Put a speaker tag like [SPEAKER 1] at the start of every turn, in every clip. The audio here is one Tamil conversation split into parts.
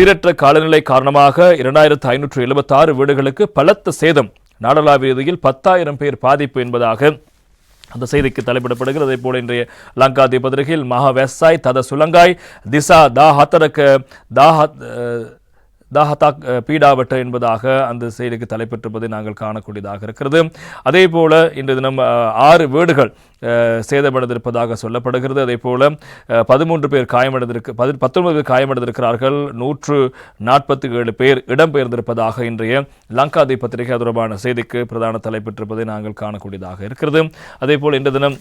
[SPEAKER 1] சீரற்ற காலநிலை காரணமாக இரண்டாயிரத்து ஐநூற்று எழுபத்தி ஆறு வீடுகளுக்கு பலத்த சேதம். நாடளாவிய ரீதியில் பத்தாயிரம் பேர் பாதிப்பு என்பதாக அந்த செய்திக்கு தலைப்பிடப்படுகிறது. அதே போல இன்றைய லங்கா பத்திரிகையில் மகா வெசாய் தத சுலங்காய் திசா தா ஹத்தரக்க தா தாஹதாக் பீடாவட்ட என்பதாக அந்த செய்திக்கு தலைப்பெற்றிருப்பதை நாங்கள் காணக்கூடியதாக இருக்கிறது. அதே போல இன்று தினம் ஆறு வீடுகள் சேதமடைந்திருப்பதாக சொல்லப்படுகிறது. அதே போல பதிமூன்று பேர் காயமடைந்திருக்கு பதி பத்தொன்பது பேர் காயமடைந்திருக்கிறார்கள். நூற்று நாற்பத்தி ஏழு பேர் இடம்பெயர்ந்திருப்பதாக இன்றைய லங்காதி பத்திரிகை தொடர்பான செய்திக்கு பிரதான தலைப்பெற்றிருப்பதை நாங்கள் காணக்கூடியதாக இருக்கிறது. அதே போல் இன்று தினம்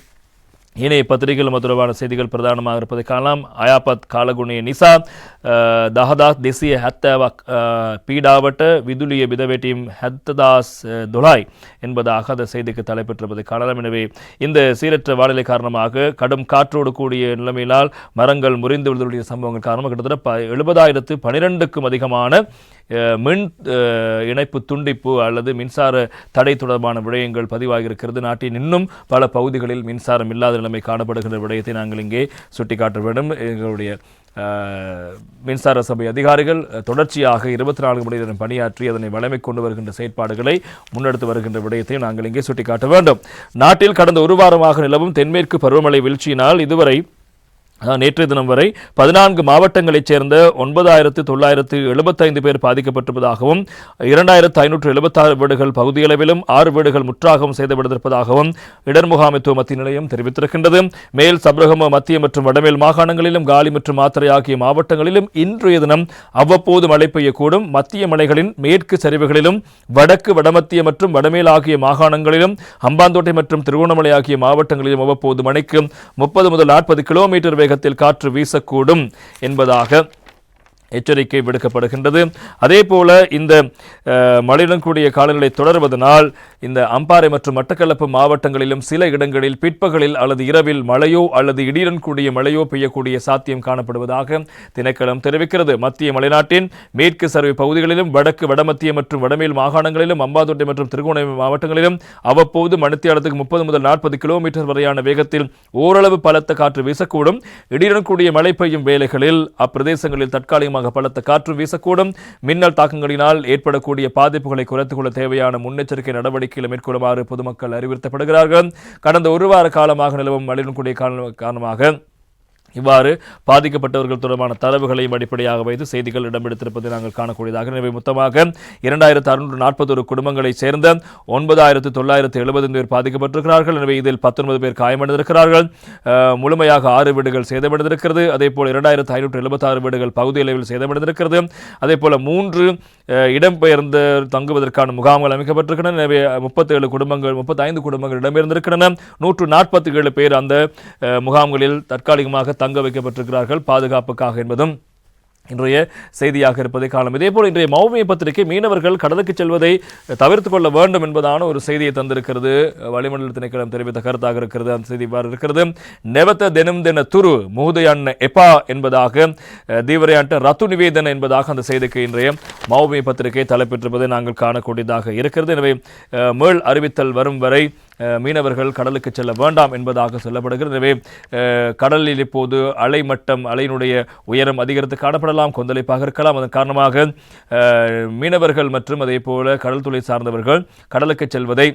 [SPEAKER 1] இணைய பத்திரிகைகள் தொடர்பான செய்திகள் பிரதானமாக இருப்பதை காணலாம் அயாபத் காலகுணிய நிசா அஹ், දහදස් දෙසිය හැත්තෑවක් பீடாவட்ட விதுலிய விதவேட்டியும் ஹெத்ததாஸ் அஹ், துலாய் என்பதாக அந்த செய்திக்கு தலைப்பெற்றிருப்பதை காணலாம் எனவே இந்த சீரற்ற வானிலை காரணமாக கடும் காற்றோடு கூடிய நிலைமையினால் மரங்கள் முறிந்து விழுதலுடைய சம்பவங்கள் காரணமாக கிட்டத்தட்ட ப எழுபதாயிரத்து பனிரெண்டுக்கும் அதிகமான அஹ், மின் இணைப்பு துண்டிப்பு அல்லது மின்சார தடை தொடர்பான விடயங்கள் பதிவாகியிருக்கிறது. நாட்டின் இன்னும் பல பகுதிகளில் மின்சாரம் இல்லாத நிலைமை காணப்படுகின்ற விடயத்தை நாங்கள் இங்கே சுட்டிக்காட்ட வேண்டும். எங்களுடைய மின்சார சபை அதிகாரிகள் தொடர்ச்சியாக இருபத்தி நான்கு மணி நேரம் பணியாற்றி அதனை வளமை கொண்டு வருகின்ற செயற்பாடுகளை முன்னெடுத்து வருகின்ற விடயத்தை நாங்கள் இங்கே சுட்டிக்காட்ட வேண்டும். நாட்டில் கடந்த ஒரு வாரமாக நிலவும் தென்மேற்கு பருவமழை வீழ்ச்சியினால் இதுவரை நேற்றைய தினம் வரை பதினான்கு மாவட்டங்களைச் சேர்ந்த ஒன்பதாயிரத்து தொள்ளாயிரத்து எழுபத்தைந்து பேர் பாதிக்கப்பட்டிருப்பதாகவும் இரண்டாயிரத்து ஐநூற்று எழுபத்தாறு வீடுகள் பகுதியளவிலும் ஆறு வீடுகள் முற்றாகவும் செய்துவிடுத்திருப்பதாகவும் இடர் முகாமைத்துவ மத்திய நிலையம் தெரிவித்திருக்கின்றது. மேல் சப்ரகம மத்திய மற்றும் வடமேல் மாகாணங்களிலும் காலி மற்றும் மாத்திரை ஆகிய மாவட்டங்களிலும் இன்றைய தினம் அவ்வப்போது மழை பெய்யக்கூடும். மத்திய மலைகளின் மேற்கு சரிவுகளிலும் வடக்கு வடமத்திய மற்றும் வடமேல் ஆகிய மாகாணங்களிலும் ஹம்பாந்தோட்டை மற்றும் திருகோணமலை ஆகிய மாவட்டங்களிலும் அவ்வப்போது மணிக்கு முப்பது முதல் நாற்பது கிலோமீட்டர் வேகத்தில் காற்று வீசக்கூடும் என்பதாக எச்சரிக்கை விடுக்கப்படுகின்றது. அதே போல இந்த மழையுடன் கூடிய காலநிலை தொடர்வதனால் இந்த அம்பாறை மற்றும் மட்டக்களப்பு மாவட்டங்களிலும் சில இடங்களில் பிற்பகலில் அல்லது இரவில் மழையோ அல்லது இடியுடன் கூடிய மழையோ பெய்யக்கூடிய சாத்தியம் காணப்படுவதாக திணைக்களம் தெரிவிக்கிறது. மத்திய மலைநாட்டின் மேற்கு சரிவு பகுதிகளிலும் வடக்கு வடமத்திய மற்றும் வடமேல் மாகாணங்களிலும் அம்பாதோட்டை மற்றும் திருகோணமலை மாவட்டங்களிலும் அவ்வப்போது மணித்தியாலத்துக்கு முப்பது முதல் நாற்பது கிலோமீட்டர் வரையான வேகத்தில் ஓரளவு பலத்த காற்று வீசக்கூடும். இடியுடன் கூடிய மழை பெய்யும் வேலைகளில் அப்பிரதேசங்களில் தற்காலிகமாக பலத்த காற்று வீசக்கூடும். மின்னல் தாக்கங்களினால் ஏற்படக்கூடிய பாதிப்புகளை குறைத்துக் கொள்ள தேவையான முன்னெச்சரிக்கை நடவடிக்கைகளை மேற்கொள்ளுமாறு பொதுமக்கள் அறிவுறுத்தப்படுகிறார்கள். கடந்த ஒரு வார காலமாக நிலவும் மழையின் கூடிய காரணமாக இவ்வாறு பாதிக்கப்பட்டவர்கள் தொடர்பான தரவுகளையும் அடிப்படையாக வைத்து செய்திகள் இடம்பெடுத்திருப்பதை நாங்கள் காணக்கூடியதாக எனவே மொத்தமாக இரண்டாயிரத்து அறுநூற்று நாற்பத்தொரு குடும்பங்களைச் சேர்ந்த ஒன்பதாயிரத்து தொள்ளாயிரத்து எழுபது பேர் பாதிக்கப்பட்டிருக்கிறார்கள். எனவே இதில் பத்தொன்பது பேர் காயமடைந்திருக்கிறார்கள். முழுமையாக ஆறு வீடுகள் சேதமடைந்திருக்கிறது. அதே போல் இரண்டாயிரத்து ஐநூற்று எழுபத்தாறு வீடுகள் பகுதி அளவில் சேதமடைந்திருக்கிறது. அதேபோல மூன்று இடம்பெயர்ந்து தங்குவதற்கான முகாம்கள் அமைக்கப்பட்டிருக்கின்றன. எனவே முப்பத்தேழு குடும்பங்கள் முப்பத்தைந்து குடும்பங்கள் இடம்பெயர்ந்திருக்கின்றன. நூற்று நாற்பத்தி ஏழு பேர் அந்த முகாம்களில் தற்காலிகமாக தங்க வைக்கப்பட்டிருக்கிறார்கள். பாதுகாப்புக்காக என்பதும் இன்றைய செய்தியாக இருப்பதை காணலாம். இதேபோல் இன்றைய மௌமிய பத்திரிகை மீனவர்கள் கடலுக்கு செல்வதை தவிர்த்து கொள்ள வேண்டும் என்பதான ஒரு செய்தியை தந்திருக்கிறது. வளிமண்டல திணைக்களம் தெரிவித்த கருத்தாக இருக்கிறது. அந்த செய்தி இவ்வாறு இருக்கிறது. நெவத்த தினம் தின துரு முகுதையன் எப்பா என்பதாக அஹ், தீவிரையாட்ட ரத்து நிவேதன் என்பதாக அந்த செய்திக்கு இன்றைய மௌமிய பத்திரிகை தலைப்பெற்றிருப்பதை நாங்கள் காணக்கூடியதாக இருக்கிறது. எனவே மேல் அறிவித்தல் வரும் வரை மீனவர்கள் கடலுக்கு செல்ல வேண்டாம் என்பதாக சொல்லப்படுகிறது. எனவே அஹ், கடலில் இப்போது அலை மட்டம் அலையினுடைய உயரம் அதிகரித்து காணப்படலாம் கொந்தளிப்பாக இருக்கலாம். அதன் காரணமாக மீனவர்கள் மற்றும் அதே போல கடல்துறை சார்ந்தவர்கள் கடலுக்கு செல்வதை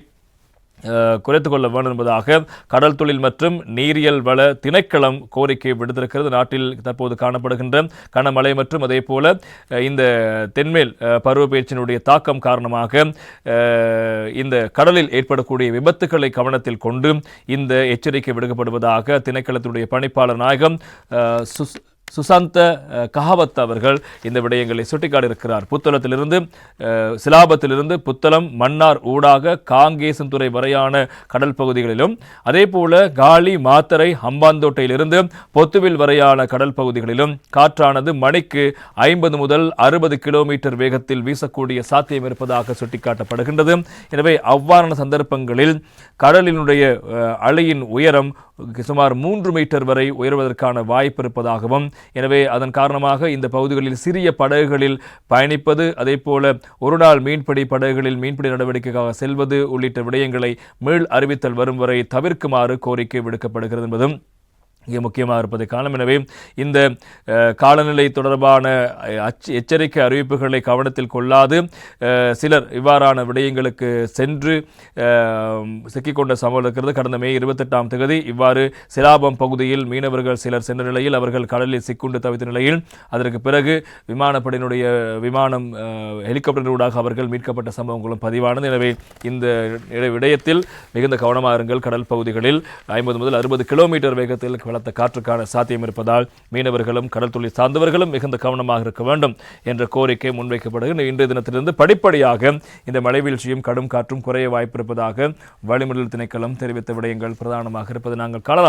[SPEAKER 1] குறைத்து கொள்ள வேண்டும் என்பதாக கடல் தொழில் மற்றும் நீரியல் வள திணைக்களம் கோரிக்கை விடுத்திருக்கிறது. நாட்டில் தற்போது காணப்படுகின்ற கனமழை மற்றும் அதே போல இந்த தென்மேல் அஹ், பருவப்பெயர்ச்சியினுடைய தாக்கம் காரணமாக இந்த கடலில் ஏற்படக்கூடிய விபத்துக்களை கவனத்தில் கொண்டு இந்த எச்சரிக்கை விடுக்கப்படுவதாக திணைக்களத்தினுடைய பணிப்பாளர் நாயகம் சுஸ் சுசாந்த கஹாவத் அவர்கள் இந்த விடயங்களை சுட்டிக்காட்டியிருக்கிறார். புத்தளத்திலிருந்து சிலாபத்திலிருந்து புத்தளம் மன்னார் ஊடாக காங்கேசன்துறை வரையான கடல் பகுதிகளிலும் அதே போல காலி மாத்தரை ஹம்பாந்தோட்டையிலிருந்து பொத்துவில் வரையான கடல் பகுதிகளிலும் காற்றானது மணிக்கு ஐம்பது முதல் அறுபது கிலோமீட்டர் வேகத்தில் வீசக்கூடிய சாத்தியம் இருப்பதாக சுட்டிக்காட்டப்படுகின்றது. எனவே அவ்வாறான சந்தர்ப்பங்களில் கடலினுடைய அலையின் உயரம் சுமார் மூன்று மீட்டர் வரை உயர்வதற்கான வாய்ப்பு இருப்பதாகவும் எனவே அதன் காரணமாக இந்த பகுதிகளில் சிறிய படகுகளில் பயணிப்பது அதே போல ஒரு நாள் மீன்பிடி படகுகளில் மீன்பிடி நடவடிக்கைக்காக செல்வது உள்ளிட்ட விடயங்களை மீள் அறிவித்தல் வரும் வரை தவிர்க்குமாறு கோரிக்கை விடுக்கப்படுகிறது என்பதும் இங்கே முக்கியமாக இருப்பதை காணும். எனவே இந்த காலநிலை தொடர்பான அச்சு எச்சரிக்கை அறிவிப்புகளை கவனத்தில் கொள்ளாது. சிலர் இவ்வாறான விடயங்களுக்கு சென்று சிக்கிக்கொண்ட சம்பவம் இருக்கிறது. கடந்த மே இருபத்தெட்டாம் தேதி இவ்வாறு சிலாபம் பகுதியில் மீனவர்கள் சிலர் சென்ற நிலையில் அவர்கள் கடலில் சிக்குண்டு தவித்த நிலையில் அதற்கு பிறகு விமானப்படையினுடைய விமானம் அஹ், அவர்கள் மீட்கப்பட்ட சம்பவங்களும் பதிவானது. எனவே இந்த விடயத்தில் மிகுந்த கவனமாக இருங்கள். கடல் பகுதிகளில் ஐம்பது முதல் அறுபது கிலோமீட்டர் வேகத்தில் பலத்த காற்றுக்கான சாத்தியம் இருப்பதால் மீனவர்களும் கடல் தொழில் சார்ந்தவர்களும் மிகுந்த கவனமாக இருக்க வேண்டும் என்ற கோரிக்கை முன்வைக்கப்படுகிறது. இன்றைய தினத்திலிருந்து படிப்படியாக இந்த மழை வீழ்ச்சியும் கடும் காற்றும் குறைய வாய்ப்பிருப்பதாக வளிமண்டல திணைக்களம் தெரிவித்த விடயங்கள் பிரதானமாக இருப்பதை நாங்கள் காணலாம்.